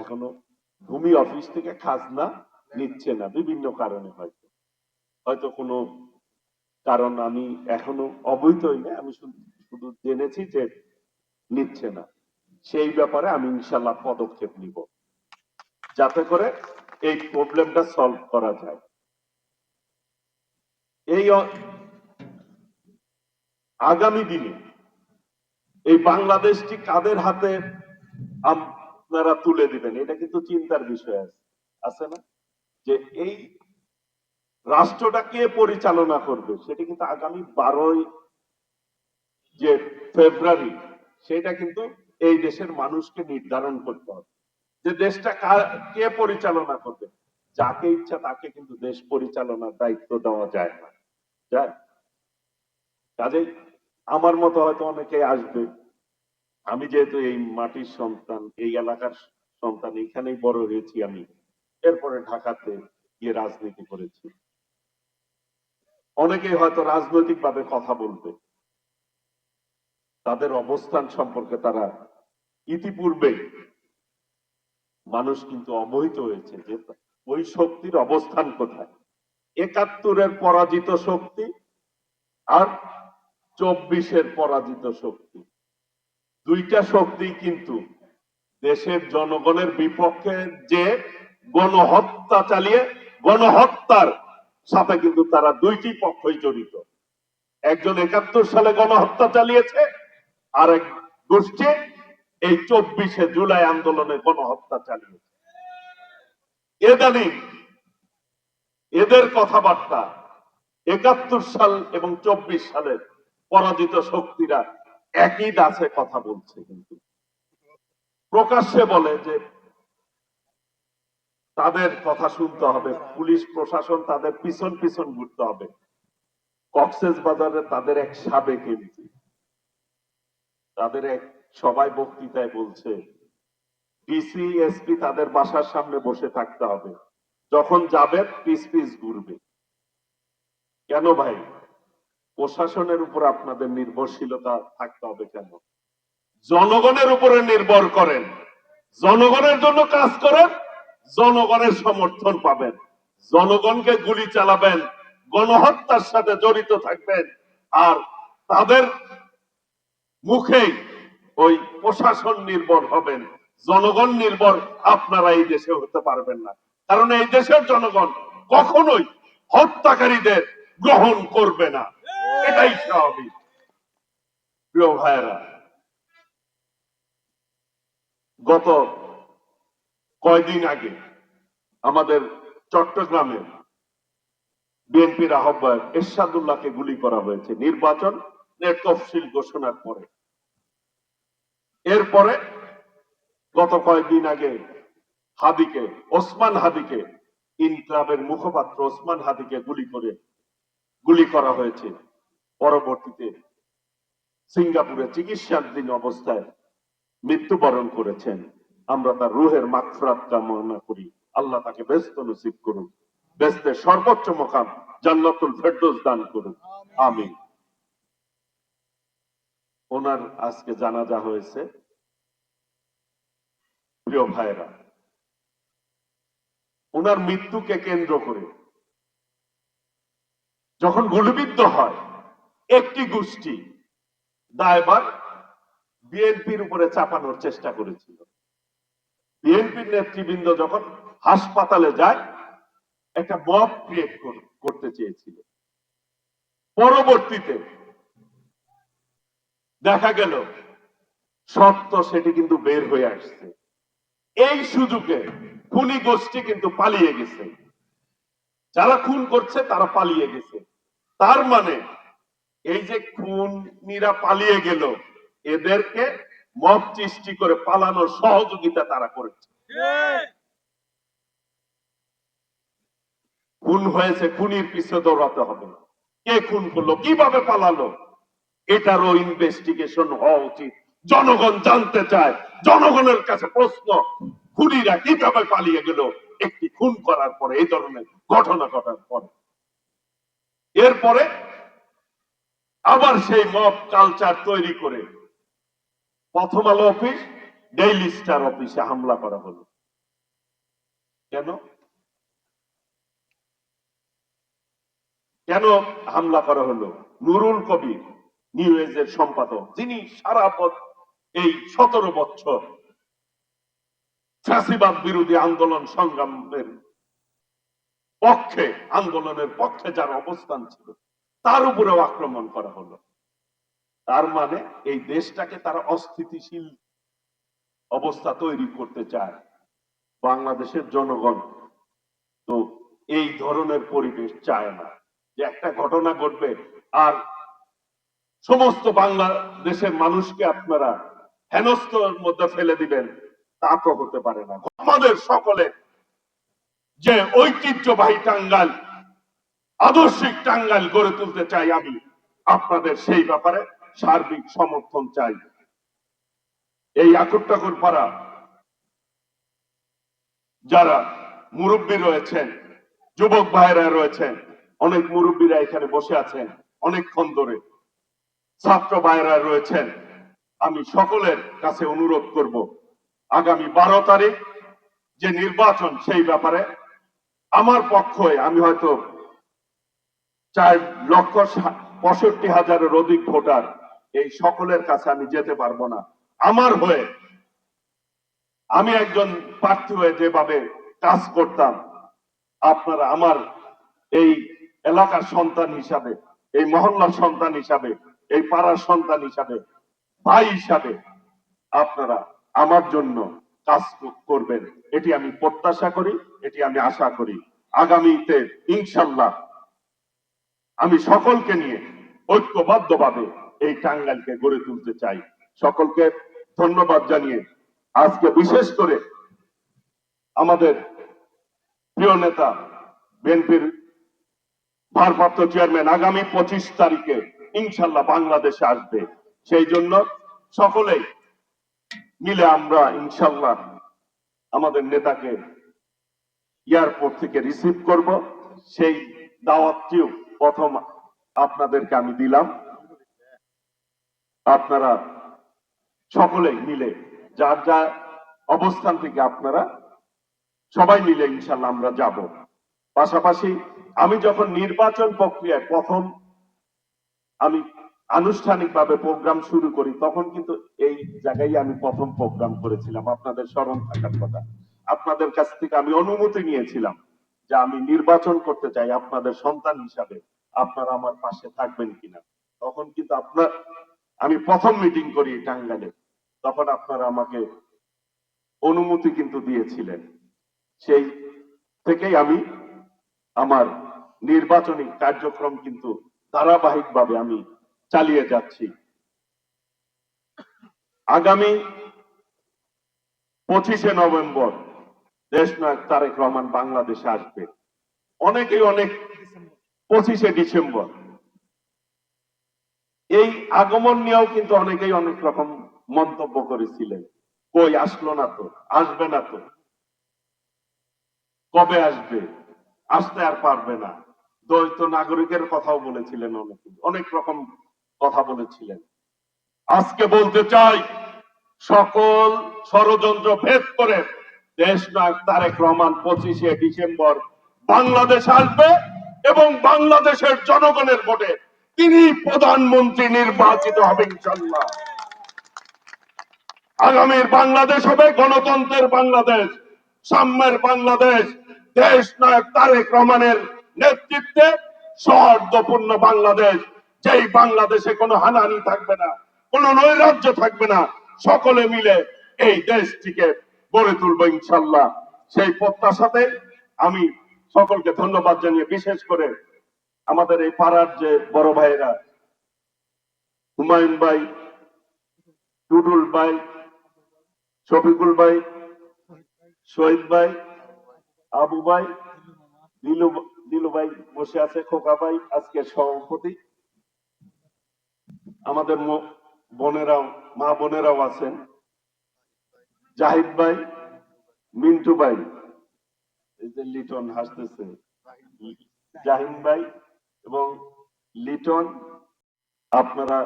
এখনও ভূমি অফিস থেকে খাজনা নিচ্ছে না, বিভিন্ন কারণে হয়তো। হয়তো কোনো কারণ আমি এখনও অবৈধই না, আমি শুধু জেনেছি যে নিচ্ছে না। সেই ব্যাপারে আমি ইনশাল্লাহ পদক্ষেপ নিব। যাতে করে এই প্রবলেমটা সলভ করা যায়। এই আগামী দিনে এই বাংলাদেশটি কাদের হাতে আপনারা তুলে দিবেন। এটা কিন্তু চিন্তার বিষয় আছে। আছে না? যে এই রাষ্ট্রটা কে পরিচালনা করবে, সেটা কিন্তু আগামী বারোই যে ফেব্রুয়ারি, সেটা কিন্তু এই দেশের মানুষকে নির্ধারণ করতে হবে। যে দেশটা কে পরিচালনা করবে, যাকে ইচ্ছা তাকে কিন্তু দেশ পরিচালনার দায়িত্ব দেওয়া যায় না। যায় কাজেই আমার মতো হয়তো অনেকে আসবে। আমি যেহেতু এই মাটির সন্তান, এই এলাকার সন্তান, এখানেই বড় হয়েছি আমি। এরপরে ঢাকাতে গিয়ে রাজনীতি করেছি। অনেকেই হয়তো রাজনৈতিক ভাবে কথা বলবে। তাদের অবস্থান সম্পর্কে তারা ইতিপূর্বে মানুষ কিন্তু অবহিত হয়েছে যে ওই শক্তির অবস্থান কোথায়। একাত্তরের পরাজিত শক্তি আর চব্বিশের পরাজিত শক্তি। দুইটা শক্তি কিন্তু দেশের জনগণের বিপক্ষে যে গণহত্যা চালিয়ে, গণহত্যার সাথে কিন্তু তারা দুইটি পক্ষই জড়িত। একজন একাত্তর সালে গণহত্যা চালিয়েছে আর এক গোষ্ঠী এই চব্বিশে জুলাই আন্দোলনে গণহত্যা চালিয়েছে। এদানিং এদের কথাবার্তা একাত্তর সাল এবং চব্বিশ সালের পরাজিত শক্তিরা একই দাসে কথা বলছে কিন্তু। প্রকাশ্যে বলে যে তাদের কথা শুনতে হবে, পুলিশ, প্রশাসন তাদের পিছন পিছন ঘুরতে হবে। কক্সেস বাজারে তাদের এক সাবেক এমপি, তাদের এক সবাই বক্তৃতায় বলছে ডিসি এসপি তাদের বাসার সামনে বসে থাকতে হবে। যখন যাবে, পিস পিস ঘুরবে। কেন ভাই? প্রশাসনের উপর আপনাদের নির্ভরশীলতা থাকতে হবে কেন? জনগণের উপরে নির্ভর করেন। জনগণের জন্য কাজ করেন, জনগণের সমর্থন পাবেন। জনগণকে গুলি চালাবেন, গণহত্যার সাথে জড়িত থাকবেন, আর তাদের মুখেই ওই প্রশাসন নির্ভর হবেন। জনগণ নির্ভর, আপনারা এই দেশে হতে পারবেন না। কারণ এই দেশের জনগণ কখনোই হত্যাকারীদের গ্রহণ করবে না। এটাই স্বাভাবিক। প্রিয় ভাইয়েরা গত কয়দিন আগে আমাদের চট্টগ্রামে বিএনপির আহ্বায়ক এরশাদুল্লাহকে গুলি করা হয়েছে নির্বাচন তফসিল ঘোষণার পরে। এরপরে গত কয়েকদিন আগে হাদিকে ওসমান হাদিকে ইনক্লাবের মুখপাত্র ওসমান হাদিকে গুলি করে গুলি করা হয়েছে। পরবর্তীতে সিঙ্গাপুরে চিকিৎসাধীন অবস্থায় মৃত্যুবরণ করেছেন। আমরা তার রুহের মাকফরাত কামনা করি। আল্লাহ তাকে ব্যস্ত নসিব করুন। ব্যস্তের সর্বোচ্চ মোকাম জান্নাতুল ফেরদৌস দান করুন। আমিন। ওনার আজকে জানাজা হয়েছে। প্রিয় ভাইরা ওনার মৃত্যুকে কেন্দ্র করে যখন গুলিবিদ্ধ হয়, একটি গোষ্ঠী দায়বার বিএনপির উপরে চাপানোর চেষ্টা করেছিল। বিএনপির নেতৃবৃন্দ যখন হাসপাতালে যায়, একটা মব ক্রিয়েট করতে চেয়েছিল। পরবর্তীতে দেখা গেল, সত্য সেটি কিন্তু বের হয়ে আসছে। এই সুযোগে খুনি গোষ্ঠী কিন্তু পালিয়ে গেছে। যারা খুন করছে, তারা পালিয়ে গেছে। তার মানে এই যে খুনিরা পালিয়ে গেল, এদেরকে মব সৃষ্টি করে পালানোর সহযোগিতা তারা করেছে। খুন হয়েছে, খুনির পিছনে দৌড়াতে হবে কে খুন করল, কীভাবে পালালো? এটারও ইনভেস্টিগেশন হওয়া উচিত। জনগণ জানতে চায়, জনগণের কাছে প্রশ্ন, খুনিরা কীভাবে পালিয়ে গেল? একটি খুন করার পরে, এই ধরনের ঘটনা ঘটার পরে। এরপরে আবার সেই মব কালচার তৈরি করে প্রথম আলো অফিস, ডেইলি স্টার অফিসে হামলা করা হলো। কেন? কেন হামলা করা হলো? নুরুল কবির, নিউ এজের সম্পাদক, যিনি সারা বৎ- এই সতেরো বছর ফ্যাসিবাদ বিরোধী আন্দোলন সংগ্রামের পক্ষে, আন্দোলনের পক্ষে যার অবস্থান ছিল, তার উপরেও আক্রমণ করা হলো। তার মানে এই দেশটাকে তারা অস্থিতিশীল অবস্থা তৈরি করতে চায়, বাংলাদেশের জনগণ। তো এই ধরনের পরিবেশ চায় না। যে একটা ঘটনা ঘটবে, আর সমস্ত বাংলাদেশের মানুষকে আপনারা হেনস্তর মধ্যে ফেলে দিবেন, তা তো হতে পারে না। আমাদের সকলে যে ঐতিহ্যবাহী টাঙ্গাল আদর্শিক টাঙ্গাল গড়ে তুলতে চাই আমি, আপনাদের সেই ব্যাপারে সার্বিক সমর্থন চাই। এই আকুর পাড়া, যারা মুরব্বী রয়েছেন, যুবক ভাইরা রয়েছেন, অনেক মুরব্বীরা এখানে বসে আছেন, অনেকক্ষণ ধরে। ছাত্র ভাইরা রয়েছেন, আমি সকলের কাছে অনুরোধ করব, আগামী বারো তারিখ যে নির্বাচন সেই ব্যাপারে আমার পক্ষে আমি হয়তো চার লক্ষ পঁয়ষট্টি হাজারের অধিক ভোটার এই সকলের কাছে আমি যেতে পারব না। আমার হয়ে আমি একজন প্রার্থী হয়ে যেভাবে কাজ করতাম, আপনারা আমার এই এলাকার সন্তান হিসাবে, এই মহল্লার সন্তান হিসাবে, এই পাড়ার সন্তান হিসাবে, ভাই হিসাবে আপনারা আমার জন্য কাজ করবেন। এটি আমি প্রত্যাশা করি। এটি আমি আশা করি। আগামীতে ইনশাল্লাহ আমি সকলকে নিয়ে ঐক্যবদ্ধভাবে এই টাঙ্গাইলকে গড়ে তুলতে চাই। সকলকে ধন্যবাদ জানিয়ে আজকে বিশেষ করে আমাদের প্রিয় নেতা, বিএনপির ভারপ্রাপ্ত চেয়ারম্যান আগামী পঁচিশ তারিখে ইনশাল্লাহ বাংলাদেশে আসবে। সেই জন্য সকলেই মিলে আমরা ইনশাল্লাহ আমাদের নেতাকে এয়ারপোর্ট থেকে রিসিভ করব। সেই দাওয়াতটিও প্রথম আপনাদেরকে আমি দিলাম। আপনারা সকলেই মিলে, যার যা অবস্থান থেকে আপনারা সবাই মিলে ইনশাল্লাহ আমরা যাব। পাশাপাশি আমি যখন নির্বাচন প্রক্রিয়ায় প্রথম আমি আনুষ্ঠানিকভাবে প্রোগ্রাম শুরু করি, তখন কিন্তু এই জায়গায় আমি প্রথম প্রোগ্রাম করেছিলাম। আপনাদের স্মরণ থাকার কথা। আপনাদের কাছ থেকে আমি অনুমতি নিয়েছিলাম যে আমি নির্বাচন করতে চাই আপনাদের সন্তান হিসাবে। আপনারা আমার পাশে থাকবেন কিনা। তখন কিন্তু আপনার, আমি প্রথম মিটিং করি টাঙ্গালে তখন আপনারা আমাকে অনুমতি কিন্তু দিয়েছিলেন। সেই থেকেই আমি আমার নির্বাচনী কার্যক্রম কিন্তু ধারাবাহিকভাবে আমি চালিয়ে যাচ্ছি। আগামী পঁচিশে নভেম্বর দেশনায়ক তারেক রহমান বাংলাদেশে আসবে। অনেকেই অনেক পঁচিশে ডিসেম্বর। এই আগমন নিয়েও কিন্তু অনেকেই অনেক রকম মন্তব্য করেছিলেন। কই আসলো না তো? আসবে না তো? কবে আসবে? আসতে আর পারবে না। দ্বৈত নাগরিকের কথাও বলেছিলেন অনেকে। অনেক রকম কথা বলেছিলেন। আজকে বলতে চাই, সকল ষড়যন্ত্র ভেদ করে দেশ নায়ক তারেক রহমান পঁচিশে ডিসেম্বর বাংলাদেশ আসবে এবং বাংলাদেশের জনগণের ভোটে তিনি প্রধানমন্ত্রী নির্বাচিত ইনশাল্লাহ আগামীর বাংলাদেশ হবে গণতন্ত্রের বাংলাদেশ, সাম্যের বাংলাদেশ, দেশ নায়ক তারেক রহমানের নেতৃত্বে সৌহার্দ্যপূর্ণ বাংলাদেশ, যেই বাংলাদেশে কোনো হানাহানি থাকবে না, কোনো নৈরাজ্য থাকবে না, সকলে মিলে এই দেশটিকে গড়ে তুলবো ইনশাল্লাহ সেই প্রত্যাশাতে আমি সকলকে ধন্যবাদ জানিয়ে বিশেষ করে আমাদের এই পাড়ার যে বড় ভাইয়েরা, হুমায়ুন ভাই টুটুল ভাই, শফিকুল ভাই, শহীদ ভাই, আবু ভাই, নীলু নীলু ভাই বসে আছে, খোকা ভাই, আজকের সভাপতি। আমাদের বোনেরাও, মা বোনেরাও আছেন। জাহিদ ভাই মিন্টু ভাই এই যে লিটন হাসতেছে। জাহিদ ভাই এবং লিটন আপনারা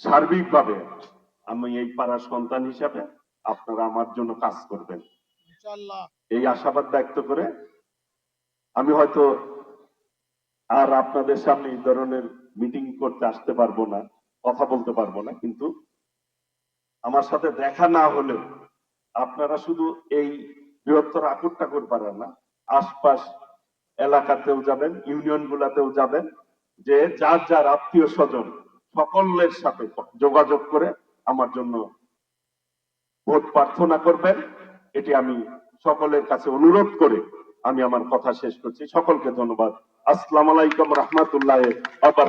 সার্বিকভাবে আমি এই পাড়ার সন্তান হিসাবে আপনারা আমার জন্য কাজ করবেন। এই আশাবাদ ব্যক্ত করে আমি হয়তো আর আপনাদের সামনে এই ধরনের মিটিং করতে আসতে পারব না কথা বলতে পারব না কিন্তু আমার সাথে দেখা না হলেও আপনারা শুধু এই বৃহত্তর আকুর টাকুর পারেন না, আশপাশ এলাকাতেও যাবেন ইউনিয়ন গুলাতেও যাবেন, যে যার যার আত্মীয় স্বজন সকলের সাথে যোগাযোগ করে আমার জন্য ভোট প্রার্থনা করবেন। এটি আমি সকলের কাছে অনুরোধ করে আমি আমার কথা শেষ করছি। সকলকে ধন্যবাদ। আসসালাম আলাইকুম রহমতুল্লাহ আবার